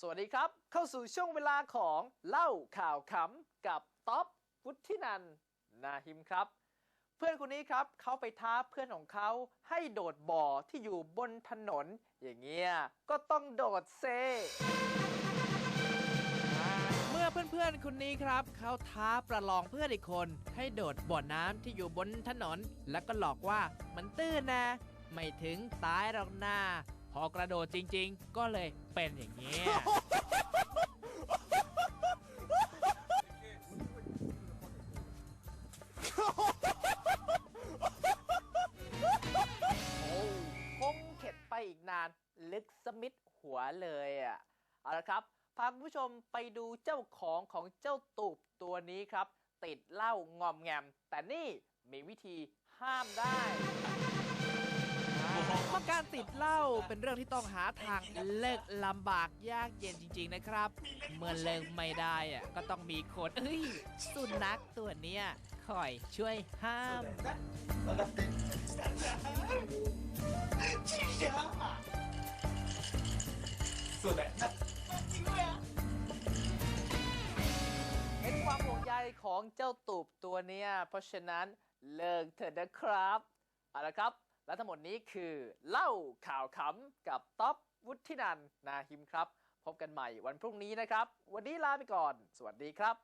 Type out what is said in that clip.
สวัสดีครับ เข้าสู่ช่วงเวลาของเล่าข่าวขำกับท็อปวุฒินันนาหิมครับ เพื่อนคนนี้ครับเขาไปท้าเพื่อนของเขาให้โดดบ่อที่อยู่บนถนน อย่างเงี้ยก็ต้องโดดเซ เมื่อเพื่อนๆคนนี้ครับเขาท้าประลองเพื่อนอีกคน ให้โดดบ่อน้ำที่อยู่บนถนน แล้วก็หลอกว่ามันตื้นนะ ไม่ถึงตายหรอกนา พอกระโดดจริง ๆ ก็เลยเป็นอย่างนี้โอ้คงเข็ดไปอีกนาน ลึกสมิดหัวเลยอะ เอาละครับ พาคุณผู้ชมไปดูเจ้าของของเจ้าตูบตัวนี้ครับ ติดเหล้างอมแงม แต่นี่มีวิธีห้ามได้ เพราะการติดเหล้าเป็นเรื่องที่ต้องหาทางเลิกลำบากยากเย็นจริง ๆนะครับ เมื่อเลิกไม่ได้อะก็ต้องมีคนเอ้ยสุนัขตัวเนี้ยคอยช่วยห้ามเป็นความห่วงใยของเจ้าตูบตัวเนี้ยเพราะฉะนั้นเลิกเถอะนะครับ เอาละครับ และทั้งหมดนี้คือเล่าข่าวขำกับท็อปวุฒินันท์นาหิมครับ พบกันใหม่วันพรุ่งนี้นะครับ วันนี้ลาไปก่อน สวัสดีครับ